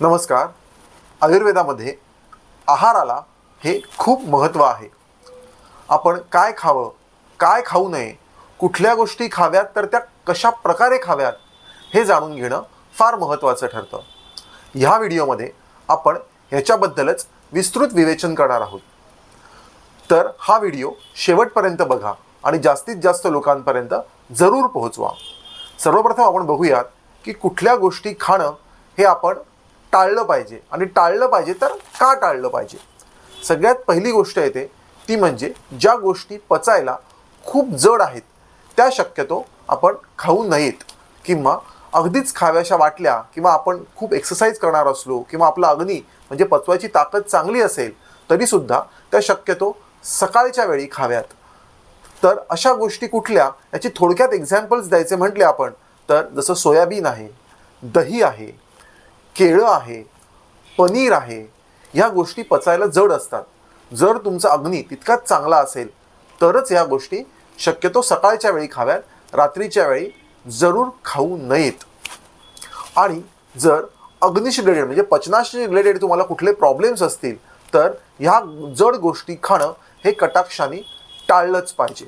नमस्कार. आयुर्वेदामध्ये आहाराला हे खूप महत्त्व आहे. आपण काय खावं काय खाऊ नये कुठल्या गोष्टी खाव्यात तर त्या कशा प्रकारे खाव्यात हे जाणून घेणं फार महत्त्वाचं ठरतं. ह्या व्हिडिओमध्ये आपण ह्याच्याबद्दलच विस्तृत विवेचन करणार आहोत. तर हा व्हिडिओ शेवटपर्यंत बघा आणि जास्तीत जास्त लोकांपर्यंत जरूर पोहोचवा. सर्वप्रथम आपण बघूयात की कुठल्या गोष्टी खाणं हे आपण टाळलं पाहिजे. आणि टाळलं पाहिजे तर का टाळलं पाहिजे? सगळ्यात पहिली गोष्ट येते ती म्हणजे ज्या गोष्टी पचायला खूप जड आहेत त्या शक्यतो आपण खाऊ नयेत. किंवा अगदीच खाव्याशा वाटल्या किंवा आपण खूप एक्सरसाइज करणार असलो किंवा आपला अग्नी म्हणजे पचवायची ताकद चांगली असेल तरीसुद्धा त्या शक्यतो सकाळच्या वेळी खाव्यात. तर अशा गोष्टी कुठल्या? याची थोडक्यात एक्झाम्पल्स द्यायचे म्हटले आपण तर जसं सोयाबीन आहे दही आहे केळं आहे पनीर आहे ह्या गोष्टी पचायला जड असतात. जर तुमचा अग्नी तितकाच चांगला असेल तरच ह्या गोष्टी शक्यतो सकाळच्या वेळी खाव्यात रात्रीच्या वेळी जरूर खाऊ नयेत. आणि जर अग्निशी रिलेटेड म्हणजे पचनाशी रिलेटेड तुम्हाला कुठले प्रॉब्लेम्स असतील तर ह्या जड गोष्टी खाणं हे कटाक्षाने टाळलंच पाहिजे.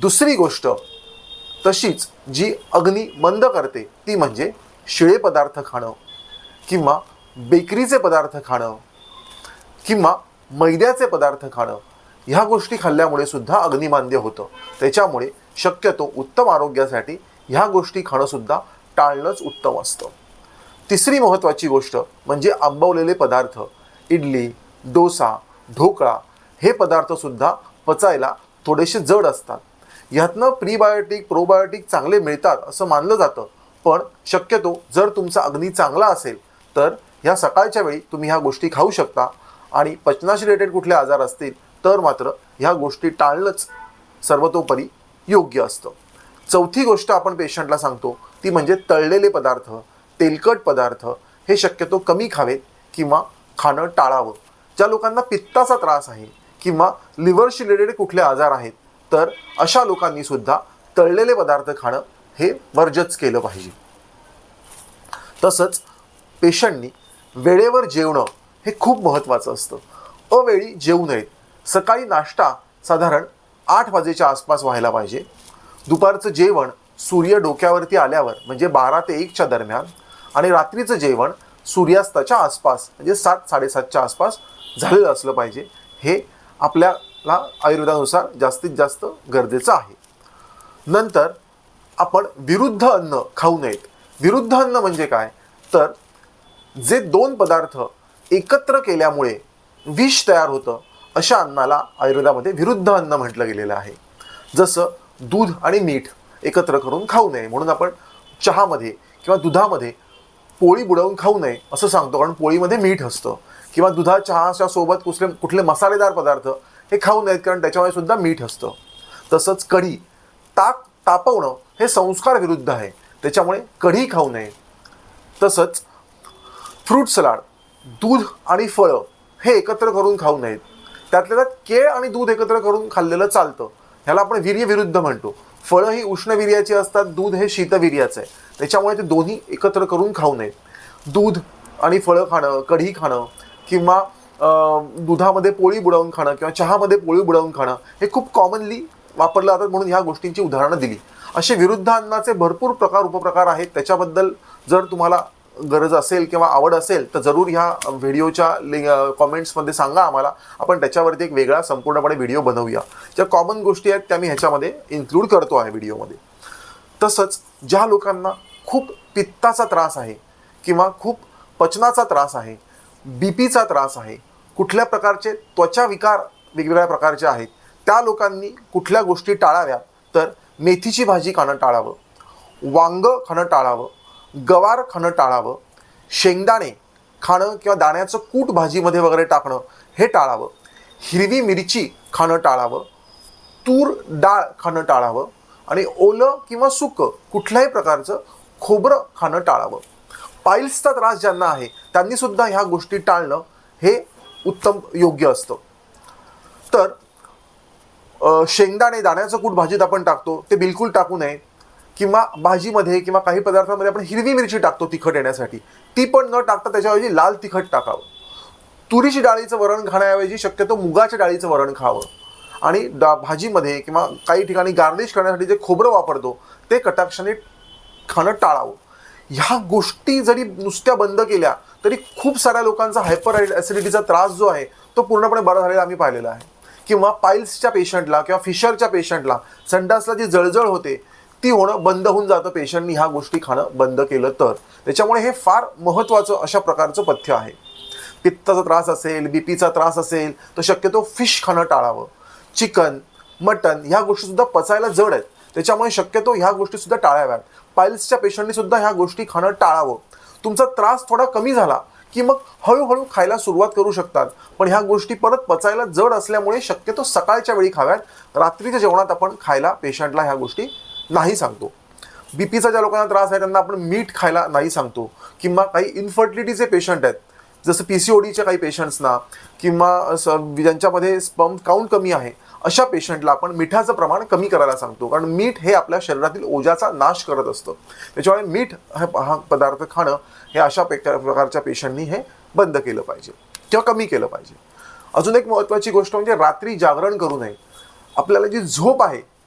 दुसरी गोष्ट तशीच जी अग्नी मंद करते ती म्हणजे शिळे पदार्थ खाणं. किंवा बेकरीचे पदार्थ खाणं किंवा मैद्याचे पदार्थ खाणं ह्या गोष्टी खाल्ल्यामुळे सुद्धा अग्निमांद्य होतं. त्याच्यामुळे शक्यतो उत्तम आरोग्यासाठी ह्या गोष्टी खाणंसुद्धा टाळणंच उत्तम असतं. तिसरी महत्त्वाची गोष्ट म्हणजे आंबवलेले पदार्थ इडली डोसा ढोकळा हे पदार्थसुद्धा पचायला थोडेसे जड असतात. ह्यातनं प्रीबायोटिक प्रोबायोटिक चांगले मिळतात असं मानलं जातं. पण शक्यतो जर तुमचा अग्नी चांगला असेल तर ह्या सकाळच्या वेळी तुम्ही ह्या गोष्टी खाऊ शकता. आणि पचनाशी रिलेटेड कुठले आजार असतील तर मात्र ह्या गोष्टी टाळणंच सर्वतोपरी योग्य असतं. चौथी गोष्ट आपण पेशंटला सांगतो ती म्हणजे तळलेले पदार्थ तेलकट पदार्थ हे शक्यतो कमी खावेत किंवा खाणं टाळावं. ज्या लोकांना पित्ताचा त्रास आहे किंवा लिव्हरशी रिलेटेड कुठले आजार आहेत तर अशा लोकांनी सुद्धा तळलेले पदार्थ खाणं हे वर्जच केलं पाहिजे. तसंच पेशंटनी वेळेवर जेवणं हे खूप महत्त्वाचं असतं. अवेळी जेवू नयेत. सकाळी नाश्ता साधारण आठ वाजेच्या आसपास व्हायला पाहिजे. दुपारचं जेवण सूर्य डोक्यावरती आल्यावर म्हणजे बारा ते एकच्या दरम्यान आणि रात्रीचं जेवण सूर्यास्ताच्या आसपास म्हणजे सात साडेसातच्या आसपास झालेलं असलं पाहिजे. हे आपल्याला आयुर्वेदानुसार जास्तीत जास्त गरजेचं आहे. नंतर आपण विरुद्ध अन्न खाऊ नयेत. विरुद्ध अन्न म्हणजे काय? तर जे दोन पदार्थ एकत्र केल्यामुळे विष तयार होतं अशा अन्नाला आयुर्वेदामध्ये विरुद्ध अन्न म्हटलं गेलेलं आहे. जसं दूध आणि मीठ एकत्र करून खाऊ नये म्हणून आपण चहामध्ये किंवा दुधामध्ये पोळी बुडवून खाऊ नये असं सांगतो. कारण पोळीमध्ये मीठ असतं. किंवा दुधा चहाच्या सोबत कुठले कुठले मसालेदार पदार्थ हे खाऊ नयेत कारण त्याच्यामध्ये सुद्धा मीठ असतं. तसंच कढी. ताक तापवणं हे संस्कार विरुद्ध आहे. त्याच्यामुळे कढी खाऊ नये. तसंच फ्रूट सलाड दूध आणि फळं हे एकत्र करून खाऊ नयेत. त्यातल्या त्यात केळ आणि दूध एकत्र करून खाल्लेलं चालतं. ह्याला आपण वीर्यविरुद्ध म्हणतो. फळं ही उष्णवीर्याची असतात दूध हे शीतवीर्याचं आहे. त्याच्यामुळे ते दोन्ही एकत्र करून खाऊ नयेत. दूध आणि फळं खाणं कढी खाणं किंवा दुधामध्ये पोळी बुडवून खाणं किंवा चहामध्ये पोळी बुडवून खाणं हे खूप कॉमनली वापरलं जातात म्हणून ह्या गोष्टींची उदाहरणं दिली. असे विरुद्ध अन्नाचे भरपूर प्रकार उपप्रकार आहेत. त्याच्याबद्दल जर तुम्हाला गरज असेल किंवा आवड असेल तर जरूर ह्या व्हिडिओच्या लिंक कॉमेंट्समध्ये सांगा आम्हाला. आपण त्याच्यावरती एक वेगळा संपूर्णपणे व्हिडिओ बनवूया. ज्या कॉमन गोष्टी आहेत त्या मी ह्याच्यामध्ये इन्क्लूड करतो आहे व्हिडिओमध्ये. तसंच ज्या लोकांना खूप पित्ताचा त्रास आहे किंवा खूप पचनाचा त्रास आहे बी पीचा त्रास आहे कुठल्या प्रकारचे त्वचा विकार वेगवेगळ्या प्रकारचे आहेत त्या लोकांनी कुठल्या गोष्टी टाळाव्या तर मेथीची भाजी खाणं टाळावं वांग खाणं टाळावं गवार खाणं टाळावं शेंगदाणे खाणं किंवा दाण्याचं कूट भाजीमध्ये वगैरे टाकणं हे टाळावं हिरवी मिरची खाणं टाळावं तूर डाळ खाणं टाळावं आणि ओलं किंवा सुकं कुठल्याही प्रकारचं खोबरं खाणं टाळावं. पाईल्सचा त्रास ज्यांना आहे त्यांनीसुद्धा ह्या गोष्टी टाळणं हे उत्तम योग्य असतं. तर शेंगदाणे दाण्याचं कूट भाजीत आपण टाकतो ते बिलकुल टाकू नये. किंवा भाजीमध्ये किंवा काही पदार्थामध्ये आपण हिरवी मिरची टाकतो तिखट येण्यासाठी. ती पण न टाकता त्याच्याऐवजी लाल तिखट टाकावं. तुरीची डाळीचं वरण खाण्याऐवजी शक्यतो मुगाच्या डाळीचं वरण खावं. आणि डा भाजीमध्ये किंवा काही ठिकाणी गार्निश करण्यासाठी जे खोबरं वापरतो ते कटाक्षाने खाणं टाळावं. ह्या गोष्टी जरी नुसत्या बंद केल्या तरी खूप साऱ्या लोकांचा हायपर ॲसिडिटीचा त्रास जो आहे तो पूर्णपणे बरा झालेला आम्ही पाहिलेला आहे. किंवा पाईल्सच्या पेशंटला किंवा फिशरच्या पेशंटला संडासला जी जळजळ होते ती होणं बंद होऊन जातं. पेशंटनी ह्या गोष्टी खाणं बंद केलं तर. त्याच्यामुळे हे फार महत्त्वाचं अशा प्रकारचं पथ्य आहे. पित्ताचा त्रास असेल बीपीचा त्रास असेल तर शक्यतो फिश खाणं टाळावं. चिकन मटन ह्या गोष्टीसुद्धा पचायला जड आहेत. त्याच्यामुळे शक्यतो ह्या गोष्टीसुद्धा टाळाव्यात. पायल्सच्या पेशंटनीसुद्धा ह्या गोष्टी खाणं टाळावं. तुमचा त्रास थोडा कमी झाला की मग हळूहळू खायला सुरुवात करू शकतात. पण ह्या गोष्टी परत पचायला जड असल्यामुळे शक्यतो सकाळच्या वेळी खाव्यात. रात्रीच्या जेवणात आपण खायला पेशंटला ह्या गोष्टी नाही सांगतो. बीपीचा ज्या लोकांना त्रास आहे त्यांना आपण मीठ खायला नाही सांगतो. किंवा काही इन्फर्टिलिटीचे पेशंट आहेत. जसं पी सी ओडीच्या काही पेशंट्सना किंवा स ज्यांच्यामध्ये स्पम काउंट कमी आहे अशा पेशंटला आपण मिठाचं प्रमाण कमी करायला सांगतो. कारण मीठ हे आपल्या शरीरातील ओजाचा नाश करत असतं. त्याच्यामुळे मीठ हा हा पदार्थ खाणं हे अशा प्रकारच्या पेशंटनी हे बंद केलं पाहिजे. किंवा कमी केलं पाहिजे. अजून एक महत्त्वाची गोष्ट म्हणजे रात्री जागरण करू नये. आपल्याला जी झोप आहे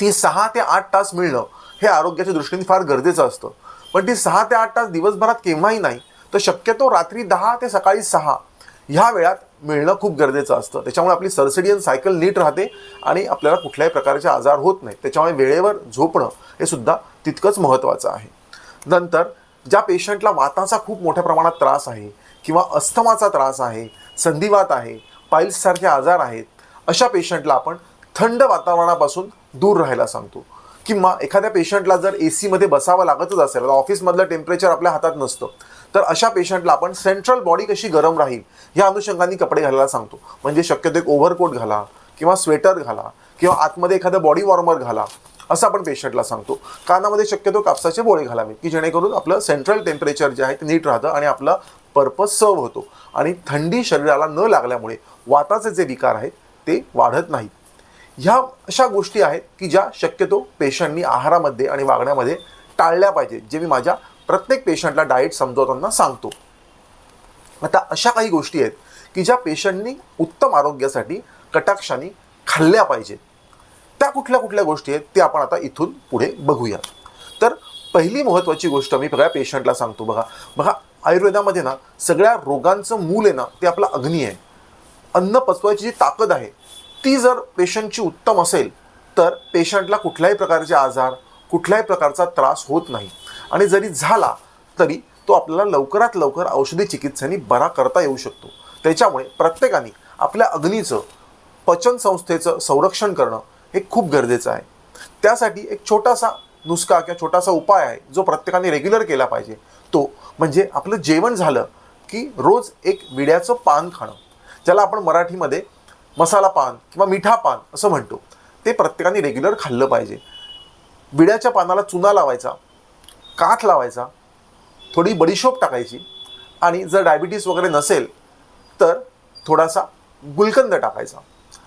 ती सहा ते आठ तास मिळणं हे आरोग्याच्या दृष्टीने फार गरजेचं असतं. पण ती सहा ते आठ तास दिवसभरात केव्हाही नाही तर शक्यतो रात्री दहा ते सकाळी सहा ह्या वेळात मिळणं खूप गरजेचं असतं. त्याच्यामुळे आपली सरसिडियन सायकल नीट राहते आणि आपल्याला कुठल्याही प्रकारचे आजार होत नाही त्याच्यामुळे वेळेवर झोपणं हे सुद्धा तितकंच महत्त्वाचं आहे. नंतर ज्या पेशंटला वाताचा खूप मोठ्या प्रमाणात त्रास आहे किंवा अस्थमाचा त्रास आहे संधिवात आहे पाईल्ससारखे आजार आहेत अशा पेशंटला आपण थंड वातावरणापासून दूर राहायला सांगतो. किंवा एखाद्या पेशंटला जर ए सीमध्ये बसावं लागतच असेल ऑफिसमधलं टेम्परेचर आपल्या हातात नसतं तर अशा पेशंटला आपण सेंट्रल बॉडी कशी गरम राहील या अनुषंगाने कपडे घालायला सांगतो. म्हणजे शक्यतो एक ओव्हरकोट घाला किंवा स्वेटर घाला किंवा आतमध्ये एखादं बॉडी वॉर्मर घाला असं आपण पेशंटला सांगतो. कानामध्ये शक्यतो कापसाचे बोळे घालावे की जेणेकरून आपलं सेंट्रल टेम्परेचर जे आहे ते नीट राहतं आणि आपला पर्पज सर्व होतो. आणि थंडी शरीराला न लागल्यामुळे वाताचे जे विकार आहेत ते वाढत नाहीत. ह्या अशा गोष्टी आहेत की ज्या शक्यतो पेशंटनी आहारामध्ये आणि वागण्यामध्ये टाळल्या पाहिजेत जे मी माझ्या प्रत्येक पेशंटला डाएट समजवताना सांगतो. आता अशा काही गोष्टी आहेत की ज्या पेशंटनी उत्तम आरोग्यासाठी कटाक्षाने खाल्ल्या पाहिजेत. त्या कुठल्या कुठल्या गोष्टी आहेत ते आपण आता इथून पुढे बघूया. तर पहिली महत्त्वाची गोष्ट मी सगळ्या पेशंटला सांगतो बघा. बघा आयुर्वेदामध्ये ना सगळ्या रोगांचं मूल आहे ना ते आपला अग्नी आहे. अन्न पचवायची जी ताकद आहे ती जर पेशंटची उत्तम असेल तर पेशंटला कुठल्याही प्रकारचे आजार कुठल्याही प्रकारचा त्रास होत नाही. आणि जरी झाला तरी तो आपल्याला लवकरात लवकर औषधी चिकित्सेने बरा करता येऊ शकतो. त्याच्यामुळे प्रत्येकाने आपल्या अग्नीचं पचन संस्थेचं संरक्षण करणं हे खूप गरजेचं आहे. त्यासाठी एक छोटासा नुसका किंवा छोटासा उपाय आहे जो प्रत्येकाने रेग्युलर केला पाहिजे. तो म्हणजे आपलं जेवण झालं की रोज एक विड्याचं पान खाणं. ज्याला आपण मराठीमध्ये मसाला पान किंवा मिठा पान असं म्हणतो. ते प्रत्येकाने रेग्युलर खाल्लं पाहिजे. विड्याच्या पानाला चुना लावायचा काठ लावायचा थोडी बडीशोप टाकायची आणि जर डायबिटीस वगैरे नसेल तर थोडासा गुलकंद टाकायचा.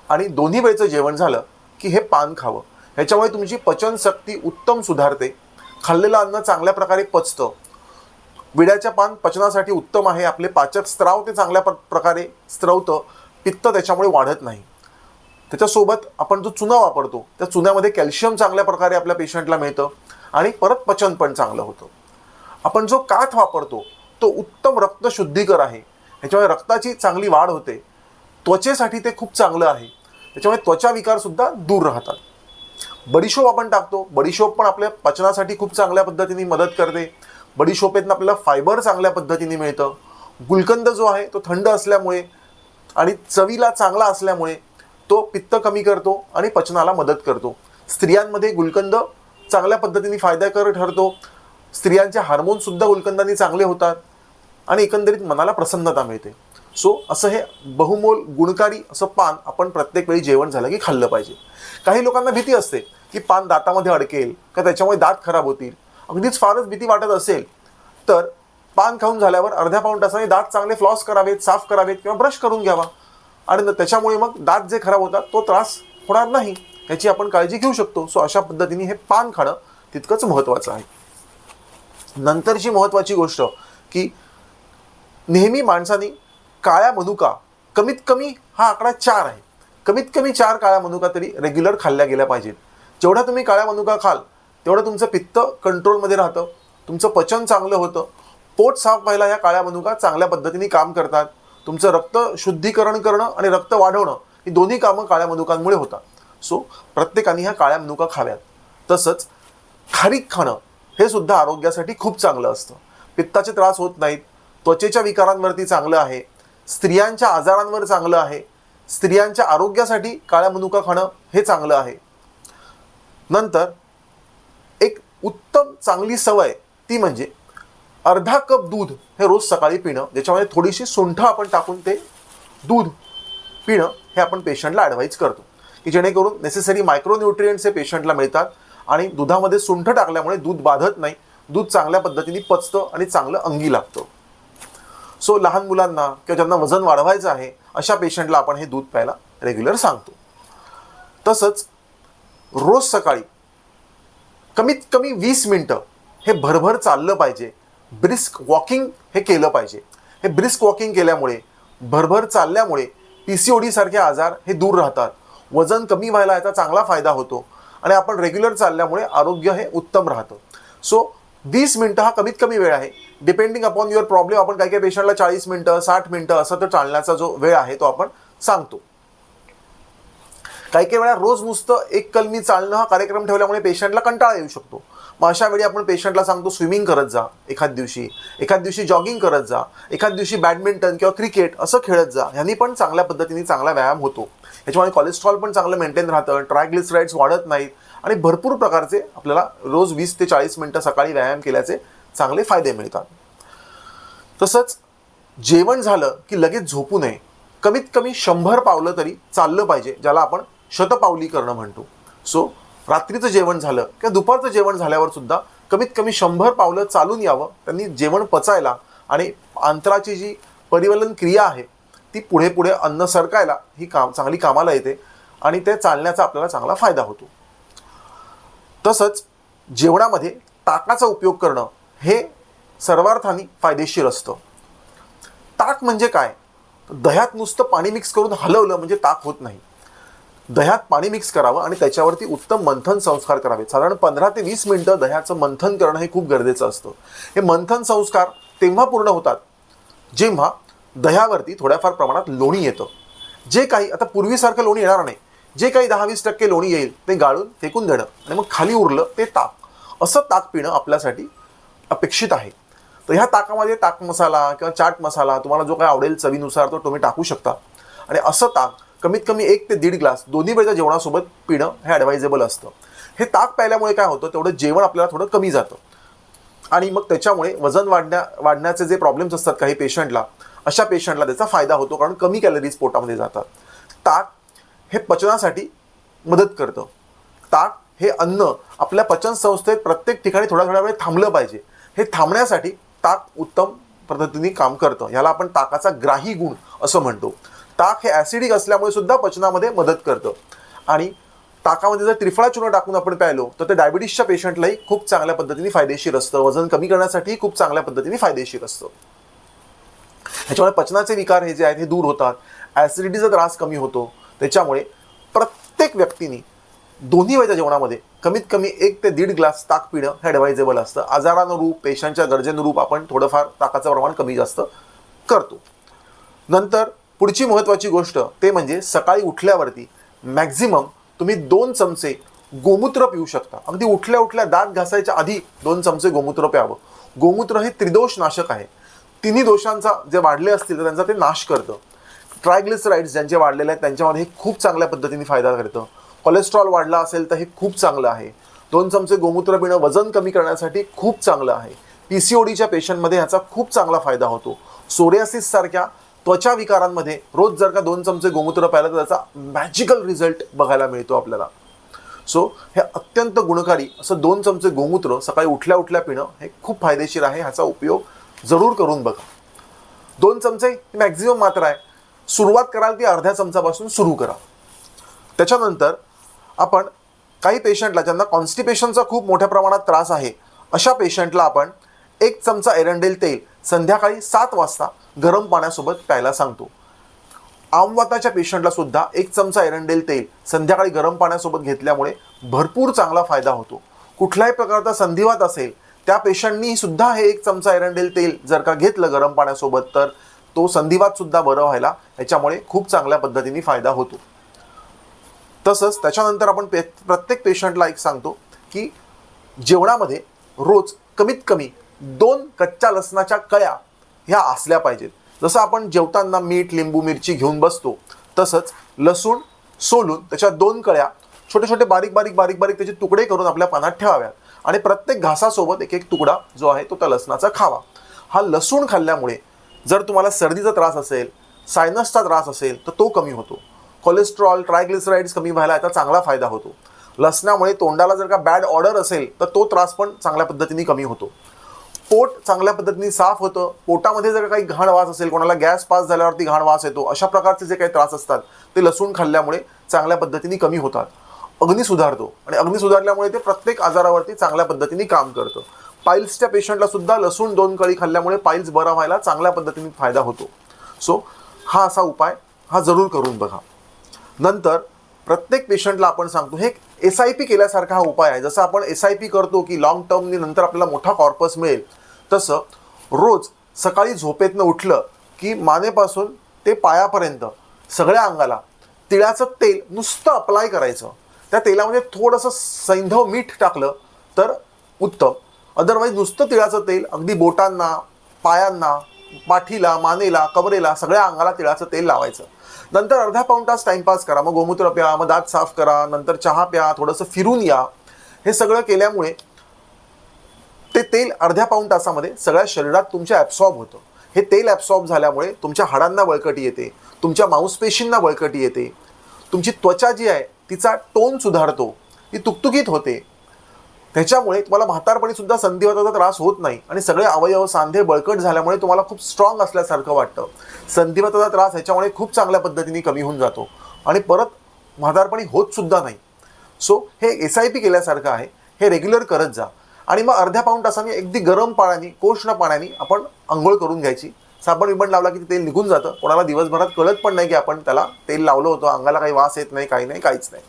आणि दोन्ही वेळचं जेवण झालं की हे पान खावं. ह्याच्यामुळे तुमची पचनशक्ती उत्तम सुधारते. खाल्लेलं अन्न चांगल्या प्रकारे पचतं. विड्याच्या पान पचनासाठी उत्तम आहे. आपले पाचक स्त्राव ते चांगल्या प्र- प्रकारे स्त्रवतं पित्त त्याच्यामुळे वाढत नाही. त्याच्यासोबत आपण जो चुना वापरतो त्या चुन्यामध्ये कॅल्शियम चांगल्या प्रकारे आपल्या पेशंटला मिळतं आणि परत पचन पण चांगलं होतं. आपण जो काथ वापरतो तो उत्तम रक्त शुद्धीकर आहे. ह्याच्यामुळे रक्ताची चांगली वाढ होते. त्वचेसाठी ते खूप चांगलं आहे. त्याच्यामुळे त्वचा विकारसुद्धा दूर राहतात. बडीशोप आपण टाकतो. बडीशोप पण आपल्या पचनासाठी खूप चांगल्या पद्धतीने मदत करते. बडीशोपेतनं आपल्याला फायबर चांगल्या पद्धतीने मिळतं. गुलकंद जो आहे तो थंड असल्यामुळे आणि चवीला चांगला असल्यामुळे तो पित्त कमी करतो आणि पचनाला मदत करतो. स्त्रियांमध्ये गुलकंद चांगल्या पद्धतीने फायदेकर ठरतो. स्त्रियांचे हार्मोनसुद्धा गुलकंदाने चांगले होतात आणि एकंदरीत मनाला प्रसन्नता मिळते. सो असं हे बहुमोल गुणकारी असं पान आपण प्रत्येक वेळी जेवण झालं की खाल्लं पाहिजे. काही लोकांना भीती असते की पान दातामध्ये अडकेल का त्याच्यामुळे दात खराब होतील. अगदीच फारच भीती वाटत असेल तर पान खाऊन झाल्यावर अर्ध्या पाऊण तासाने दात चांगले फ्लॉस करावेत साफ करावेत किंवा ब्रश करून घ्यावा. आणि न- त्याच्यामुळे मग दात जे खराब होतात तो त्रास होणार नाही. याची आपण काळजी घेऊ शकतो. सो अशा पद्धतीने हे पान खाणं तितकंच महत्त्वाचं आहे. नंतरची महत्त्वाची गोष्ट की नेहमी माणसाने काळ्या मनुका कमीत कमी हा आकडा चार आहे. कमीत कमी चार काळ्या मनुका तरी रेग्युलर खाल्ल्या गेल्या पाहिजेत. जेवढ्या तुम्ही काळ्या मनुका खाल तेवढं तुमचं पित्त कंट्रोलमध्ये राहतं. तुमचं पचन चांगलं होतं. पोट साफ व्हायला ह्या काळ्या मनुका चांगल्या पद्धतीने काम करतात. तुमचं रक्त शुद्धीकरण करणं आणि रक्त वाढवणं ही दोन्ही कामं काळ्या मनुकांमुळे होतात. सो प्रत्येकाने ह्या काळ्या मनुका खाव्यात. तसंच खारीक खाणं हे सुद्धा आरोग्यासाठी खूप चांगलं असतं. पित्ताचे त्रास होत नाहीत. त्वचेच्या विकारांवरती चांगलं आहे. स्त्रियांच्या आजारांवर चांगलं आहे. स्त्रियांच्या आरोग्यासाठी काळ्या मनुका खाणं हे चांगलं आहे. नंतर एक उत्तम चांगली सवय ती म्हणजे अर्धा कप दूध हे रोज सकाळी पिणं ज्याच्यामध्ये थोडीशी सुंठ आपण टाकून ते दूध पिणं हे आपण पेशंटला ॲडवाईज करतो. की जेणेकरून नेसेसरी मायक्रोन्युट्रियंट्स हे पेशंटला मिळतात आणि दुधामध्ये सुंठ टाकल्यामुळे दूध बाधत नाही दूध चांगल्या पद्धतीने पचतं आणि चांगलं अंगी लागतं. सो लहान मुलांना किंवा ज्यांना वजन वाढवायचं आहे अशा पेशंटला आपण हे दूध प्यायला रेग्युलर सांगतो. तसंच रोज सकाळी कमीत कमी वीस मिनटं हे भरभर चाललं पाहिजे ब्रिस्क वॉकिंग हे केलं पाहिजे. हे ब्रिस्क वॉकिंग केल्यामुळे भरभर चालल्यामुळे पी सी ओ सारखे आजार हे दूर राहतात. वजन कमी व्हायला याचा चांगला फायदा होतो आणि आपण रेग्युलर चालल्यामुळे आरोग्य हे उत्तम राहतं. सो वीस मिनटं हा कमीत कमी वेळ आहे. डिपेंडिंग अपॉन युअर प्रॉब्लेम आपण काही काही पेशंटला चाळीस मिनटं साठ मिनटं असं तर चालण्याचा जो वेळ आहे तो आपण सांगतो. काही काही वेळा रोज नुसतं एक कलमी चालणं हा कार्यक्रम ठेवल्यामुळे पेशंटला कंटाळा येऊ शकतो. मग अशा वेळी आपण पेशंटला सांगतो स्विमिंग करत जा एखाद दिवशी. एखाद दिवशी जॉगिंग करत जा. एखाद दिवशी बॅडमिंटन किंवा क्रिकेट असं खेळत जा. ह्यांनी पण चांगल्या पद्धतीने चांगला व्यायाम होतो. याच्यामुळे कोलेस्ट्रॉल पण चांगलं मेंटेन राहतं ट्रायग्लिसराईड्स वाढत नाहीत आणि भरपूर प्रकारचे आपल्याला रोज वीस ते चाळीस मिनटं सकाळी व्यायाम केल्याचे चांगले फायदे मिळतात. तसंच जेवण झालं की लगेच झोपू नये. कमीत कमी शंभर पावलं तरी चाललं पाहिजे ज्याला आपण शतपावली करणं म्हणतो. सो रात्रीचं जेवण झालं किंवा दुपारचं जेवण झाल्यावर सुद्धा कमीत कमी शंभर पावलं चालून यावं त्यांनी जेवण पचायला आणि अंतराची जी परिवलन क्रिया आहे ती पुढे पुढे अन्न सरकायला ही काम चांगली कामाला येते आणि ते चालण्याचा आपल्याला चांगला फायदा होतो. तसंच जेवणामध्ये ताकाचा उपयोग करणं हे सर्वार्थाने फायदेशीर असतं. ताक म्हणजे काय? दह्यात नुसतं पाणी मिक्स करून हलवलं म्हणजे ताक होत नाही. दह्यात पाणी मिक्स करावं आणि त्याच्यावरती उत्तम मंथन संस्कार करावे. साधारण पंधरा ते वीस मिनटं दह्याचं मंथन करणं हे खूप गरजेचं असतं. हे मंथन संस्कार तेव्हा पूर्ण होतात जेव्हा दह्यावरती थोड्याफार प्रमाणात लोणी येतं. जे काही आता पूर्वीसारखं लोणी येणार नाही. जे काही दहा वीस टक्के लोणी येईल ते गाळून फेकून देणं आणि मग खाली उरलं ते ताक. असं ताक पिणं आपल्यासाठी अपेक्षित आहे. तर ह्या ताकामध्ये ताक मसाला किंवा चाट मसाला तुम्हाला जो काही आवडेल चवीनुसार तो तुम्ही टाकू शकता. आणि असं ताक कमीत कमी एक ते दीड ग्लास दोन्ही वेळच्या जेवणासोबत पिणं हे ॲडवायझेबल असतं. हे ताक प्यायल्यामुळे काय होतं तेवढं जेवण आपल्याला थोडं कमी जातं. आणि मग त्याच्यामुळे वजन वाढण्या वाढण्याचे जे प्रॉब्लेम्स असतात काही पेशंटला अशा पेशंटला त्याचा फायदा होतो कारण कमी कॅलरीज पोटामध्ये जातात. ताक हे पचनासाठी मदत करतं. ताक हे अन्न आपल्या पचन संस्थेत प्रत्येक ठिकाणी थोड्या थोड्या वेळ थांबलं पाहिजे. हे थांबण्यासाठी ताक उत्तम पद्धतीने काम करतं. ह्याला आपण ताकाचा ग्राही गुण असं म्हणतो. ताक हे ॲसिडिक असल्यामुळे सुद्धा पचनामध्ये मदत करतं. आणि ताकामध्ये जर त्रिफळा चूर्ण टाकून आपण प्यायलो तर ते डायबिटीसच्या पेशंटलाही खूप चांगल्या पद्धतीने फायदेशीर असतं. वजन कमी करण्यासाठी खूप चांगल्या पद्धतीने फायदेशीर असतं. ह्याच्यामुळे पचनाचे विकार हे जे आहेत हे दूर होतात. ॲसिडिटीचा त्रास कमी होतो. त्याच्यामुळे प्रत्येक व्यक्तीने दोन्ही वेळच्या जेवणामध्ये कमीत कमी एक ते दीड ग्लास ताक पिणं हे ॲडवायझेबल असतं. आजारानुरूप पेशंटच्या गरजेनुरूप आपण थोडंफार ताकाचं प्रमाण कमी जास्त करतो. नंतर पुढची महत्त्वाची गोष्ट ते म्हणजे सकाळी उठल्यावरती मॅक्झिमम तुम्ही दोन चमचे गोमूत्र पिऊ शकता. अगदी उठल्या उठल्या दात घासायच्या आधी दोन चमचे गोमूत्र प्यावं. गोमूत्र हे त्रिदोष नाशक आहे. तिन्ही दोषांचा जे वाढले असतील तर त्यांचा ते नाश करतं. ट्रायग्लिसराईड्स ज्यांचे वाढलेले आहेत त्यांच्यामध्ये हे खूप चांगल्या पद्धतीने फायदा करतं. कोलेस्ट्रॉल वाढला असेल तर हे खूप चांगलं आहे. दोन चमचे गोमूत्र पिणं वजन कमी करण्यासाठी खूप चांगलं आहे. पी सी ओ डीच्या पेशंटमध्ये ह्याचा खूप चांगला फायदा होतो. सोरियासिससारख्या त्वचा विकारांमध्ये रोज जर का दोन चमचे गोमूत्र प्यायला तर त्याचा मॅजिकल रिझल्ट बघायला मिळतो आपल्याला. सो हे अत्यंत गुणकारी असं दोन चमचे गोमूत्र सकाळी उठल्या उठल्या पिणं हे खूप फायदेशीर आहे ह्याचा उपयोग जरूर करून बघा. दोन चमचे मॅक्झिमम मात्रा आहे. सुरुवात कराल ती अर्ध्या चमचापासून सुरू करा. त्याच्यानंतर आपण काही पेशंटला ज्यांना कॉन्स्टिपेशनचा खूप मोठ्या प्रमाणात त्रास आहे अशा पेशंटला आपण एक चमचा एरंडेल तेल संध्याकाळी सात वाजता गरम पाण्यासोबत प्यायला सांगतो. आमवाताच्या पेशंटला सुद्धा एक चमचा एरंडेल तेल संध्याकाळी गरम पाण्यासोबत घेतल्यामुळे भरपूर चांगला फायदा होतो. कुठल्याही प्रकारचा संधिवात असेल त्या पेशंटनी सुद्धा हे एक चमचा एरंडेल तेल जर का घेतलं गरम पाण्यासोबत तर तो संधिवात सुद्धा बरं व्हायला याच्यामुळे खूप चांगल्या पद्धतीने फायदा होतो. तसंच त्याच्यानंतर आपण पे प्रत्येक पेशंटला एक सांगतो की जेवणामध्ये रोज कमीत कमी दोन कच्च्या लसणाच्या कळ्या ह्या असल्या पाहिजेत. जसं आपण जेवताना मीठ लिंबू मिरची घेऊन बसतो तसंच लसूण सोलून त्याच्या दोन कळ्या छोटे छोटे बारीक बारीक बारीक बारीक त्याचे तुकडे करून आपल्या पानात ठेवाव्यात. आणि प्रत्येक घासासोबत एक एक तुकडा जो आहे तो त्या लसणाचा खावा. हा लसूण खाल्ल्यामुळे जर तुम्हाला सर्दीचा त्रास असेल सायनसचा त्रास असेल तर तो कमी होतो. कोलेस्ट्रॉल ट्रायग्लिसराईड्स कमी व्हायला याचा चांगला फायदा होतो. लसणामुळे तोंडाला जर का बॅड ऑर्डर असेल तर तो त्रास पण चांगल्या पद्धतीने कमी होतो. पोट चांगल्या पद्धतीने साफ होतं. पोटामध्ये जर काही घाण वास असेल कोणाला गॅस पास झाल्यावरती घाण वास येतो अशा प्रकारचे जे काही त्रास असतात ते लसूण खाल्ल्यामुळे चांगल्या पद्धतीने कमी होतात. अग्नी सुधारतो आणि अग्नी सुधारल्यामुळे ते प्रत्येक आजारावरती चांगल्या पद्धतीने काम करतं. पाईल्सच्या पेशंटला सुद्धा लसूण दोन कळी खाल्ल्यामुळे पाईल्स बरा व्हायला चांगल्या पद्धतीने फायदा होतो. सो हा असा उपाय हा जरूर करून बघा. नंतर प्रत्येक पेशंटला आपण सांगतो हे एस आय पी केल्यासारखा हा उपाय आहे. जसं आपण एस आय पी करतो की लॉंग टर्मनी नंतर आपल्याला मोठा कॉर्पस मिळेल तसं रोज सकाळी झोपेतनं उठलं की मानेपासून ते पायापर्यंत सगळ्या अंगाला तिळाचं तेल नुसतं अप्लाय करायचं. त्या तेलामध्ये थोडंसं सैंधव मीठ टाकलं तर उत्तम. अदरवाईज नुसतं तिळाचं तेल अगदी बोटांना पायांना पाठीला मानेला कमरेला सगळ्या अंगाला तिळाचं तेल लावायचं. नंतर अर्धा पाऊण तास टाइमपास करा मग गोमूत्र प्या मग दात साफ करा नंतर चहा प्या थोडंसं फिरून या. हे सगळं केल्यामुळे ते तेल अर्ध्या पाऊण तासामध्ये सगळ्या शरीरात तुमच्या ॲब्सॉर्ब होतं. हे तेल ॲब्सॉर्ब झाल्यामुळे तुमच्या हाडांना बळकटी येते तुमच्या मांसपेशींना बळकटी येते. तुमची त्वचा जी आहे तिचा टोन सुधारतो ती तुकतुकीत होते. त्याच्यामुळे तुम्हाला म्हातारपणी सुद्धा संधिवाताचा त्रास होत नाही. आणि सगळे अवयव सांधे बळकट झाल्यामुळे तुम्हाला खूप स्ट्रॉंग असल्यासारखं वाटतं. संधिवाताचा त्रास ह्याच्यामुळे खूप चांगल्या पद्धतीने कमी होऊन जातो. आणि परत म्हातारपणी होत सुद्धा नाही. सो हे एस आय पी केल्यासारखं आहे. हे रेग्युलर करत जा. आणि मग अर्ध्या पाऊण तासाने अगदी गरम पाण्याने कोष्ण पाण्याने आपण आंघोळ करून घ्यायची. साबण विबण लावला की तेल निघून जातं. कोणाला दिवसभरात कळत पण नाही की आपण त्याला तेल लावलं होतं. अंगाला काही वास येत नाही काही नाही काहीच नाही.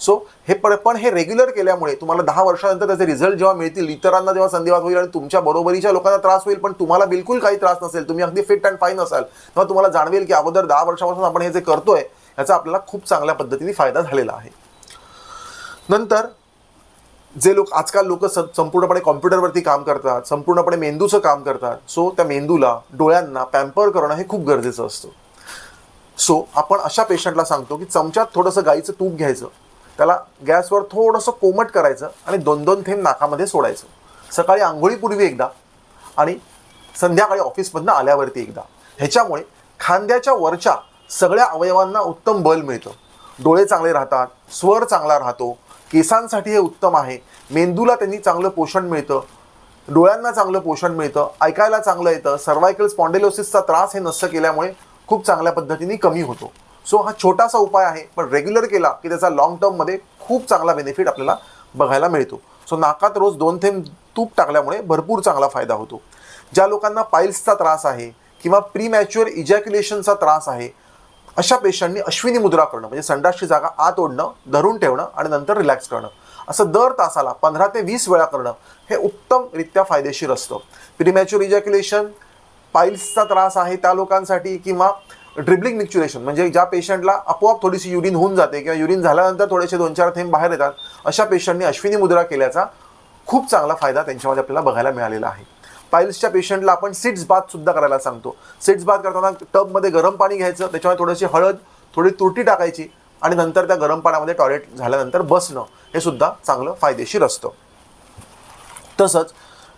सो हे पण पण हे रेग्युलर केल्यामुळे तुम्हाला दहा वर्षानंतर त्याचे रिझल्ट जेव्हा मिळतील इतरांना जेव्हा संधिवात होईल आणि तुमच्या बरोबरीच्या लोकांना त्रास होईल पण तुम्हाला बिलकुल काही त्रास नसेल तुम्ही अगदी फिट अँड फाईन असाल तेव्हा तुम्हाला जाणवेल की अगोदर दहा वर्षापासून आपण हे जे करतोय याचा आपल्याला खूप चांगल्या पद्धतीने फायदा झालेला आहे. नंतर जे लोक आजकाल लोक संपूर्णपणे कॉम्प्युटरवरती काम करतात संपूर्णपणे मेंदूचं काम करतात. सो त्या मेंदूला डोळ्यांना पॅम्पर करणं हे खूप गरजेचं असतं. सो आपण अशा पेशंटला सांगतो की चमच्यात थोडंसं गाईचं तूप घ्यायचं. त्याला गॅसवर थोडंसं कोमट करायचं आणि दोन दोन थेंब नाकामध्ये सोडायचं. सकाळी आंघोळीपूर्वी एकदा आणि संध्याकाळी ऑफिसमधनं आल्यावरती एकदा. ह्याच्यामुळे खांद्याच्या वरच्या सगळ्या अवयवांना उत्तम बल मिळतं. डोळे चांगले राहतात स्वर चांगला राहतो केसांसाठी हे उत्तम आहे मेंदूला त्यांनी चांगलं पोषण मिळतं डोळ्यांना चांगलं पोषण मिळतं ऐकायला चांगलं येतं सर्वायकल स्पॉन्डेलोसिसचा त्रास हे नसं केल्यामुळे खूप चांगल्या पद्धतीने कमी होतो. सो हा छोटासा उपाय आहे पण रेग्युलर केला की त्याचा लॉंग टर्ममध्ये खूप चांगला बेनिफिट आपल्याला बघायला मिळतो. सो नाकात रोज दोन थेंब तूप टाकल्यामुळे भरपूर चांगला फायदा होतो. ज्या लोकांना पाईल्सचा त्रास आहे किंवा प्रीमॅच्युअर इजॅक्युलेशनचा त्रास आहे अशा पेशंटनी अश्विनी मुद्रा करणं म्हणजे संडासची जागा आत ओढणं धरून ठेवणं आणि नंतर रिलॅक्स करणं. असं दर तासाला पंधरा ते वीस वेळा करणं हे उत्तमरित्या फायदेशीर असतं. प्रीमॅच्युअर इजॅक्युलेशन पाईल्सचा त्रास आहे त्या लोकांसाठी किंवा ड्रिबलिंग मिक्च्युरेशन म्हणजे ज्या पेशंटला आपोआप थोडीशी युरिन होऊन जाते किंवा युरिन झाल्यानंतर थोडेसे दोन चार थेंब बाहेर येतात अशा पेशंटनी अश्विनी मुद्रा केल्याचा खूप चांगला फायदा त्यांच्यामध्ये आपल्याला बघायला मिळालेला आहे. पायल्सच्या पेशंटला आपण सिट्स बाथ सुद्धा करायला सांगतो. सिट्स बाथ करताना टबमध्ये गरम पाणी घ्यायचं त्याच्यामध्ये थोडीशी हळद थोडी तुरटी टाकायची आणि नंतर त्या गरम पाण्यामध्ये टॉयलेट झाल्यानंतर बसणं हे सुद्धा चांगलं फायदेशीर असतं. तसंच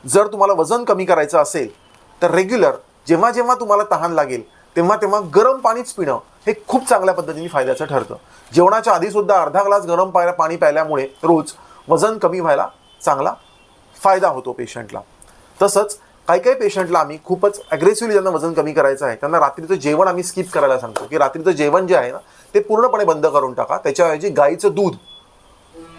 जर तुम्हाला वजन कमी करायचं असेल तर रेग्युलर जेव्हा जेव्हा तुम्हाला तहान लागेल तेव्हा तेव्हा गरम पाणीच पिणं हे खूप चांगल्या पद्धतीने फायद्याचं ठरतं. जेवणाच्या आधीसुद्धा अर्धा ग्लास गरम पाय पाणी प्यायल्यामुळे रोज वजन कमी व्हायला चांगला फायदा होतो पेशंटला. तसंच काही काही पेशंटला आम्ही खूपच ॲग्रेसिव्हली ज्यांना वजन कमी करायचं आहे त्यांना रात्रीचं जेवण आम्ही स्किप करायला सांगतो. की रात्रीचं जेवण जे आहे ना ते पूर्णपणे बंद करून टाका. त्याच्याऐवजी गाईचं दूध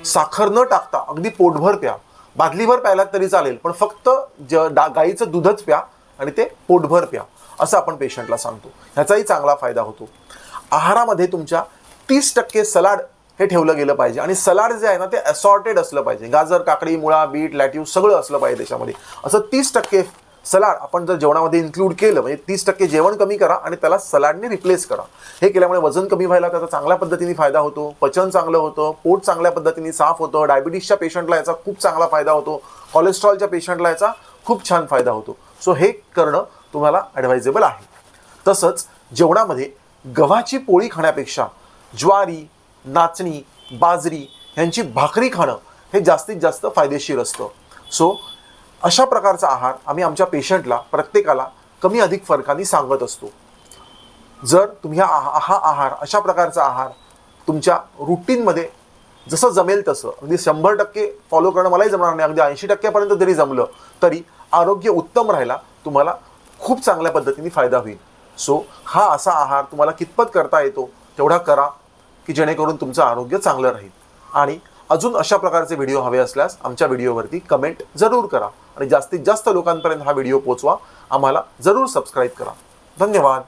साखर न टाकता अगदी पोटभर प्या. बादलीभर प्यायलात तरी चालेल पण फक्त ज डा गाईचं दूधच प्या. आणि ते पोटभर प्या असं आपण पेशंटला सांगतो. ह्याचाही चांगला फायदा होतो. आहारामध्ये तुमच्या तीस टक्के सलाड हे ठेवलं गेलं पाहिजे. आणि सलाड जे आहे ना ते असॉर्टेड असलं पाहिजे. गाजर काकडी मुळा बीट लॅट्यूस सगळं असलं पाहिजे त्याच्यामध्ये. असं तीस टक्के सलाड आपण जर जेवणामध्ये इन्क्लूड केलं म्हणजे तीस टक्के जेवण कमी करा आणि त्याला सलाडने रिप्लेस करा. हे केल्यामुळे वजन कमी व्हायला त्याचा चांगल्या पद्धतीने फायदा होतो. पचन चांगलं होतं. पोट चांगल्या पद्धतीने साफ होतं. डायबिटीसच्या पेशंटला याचा खूप चांगला फायदा होतो. कोलेस्ट्रॉलच्या पेशंटला याचा खूप छान फायदा होतो. सो हे करणं तुम्हाला ॲडवायजेबल आहे. तसंच जेवणामध्ये गव्हाची पोळी खाण्यापेक्षा ज्वारी नाचणी बाजरी ह्यांची भाकरी खाणं हे जास्तीत जास्त फायदेशीर असतं. सो अशा प्रकारचा आहार आम्ही आमच्या पेशंटला प्रत्येकाला कमी अधिक फरकाने सांगत असतो. जर तुम्ही हा आहा- हा आहार अशा प्रकारचा आहार तुमच्या रुटीनमध्ये जसं जमेल तसं अगदी शंभर टक्के फॉलो करणं मलाही जमणार नाही अगदी ऐंशी टक्क्यापर्यंत जरी जमलं तरी आरोग्य उत्तम राहिला तुम्हाला खूप चांगल्या पद्धतीने फायदा होईल. सो हा असा आहार तुम्हाला कितपत करता येतो तेवढा करा की जेणेकरून तुमचं आरोग्य चांगलं राहील. आणि अजून अशा प्रकारचे व्हिडिओ हवे असल्यास आमच्या व्हिडिओवरती कमेंट जरूर करा. आणि जास्तीत जास्त लोकांपर्यंत हा व्हिडिओ पोचवा आम्हाला जरूर सबस्क्राईब करा. धन्यवाद.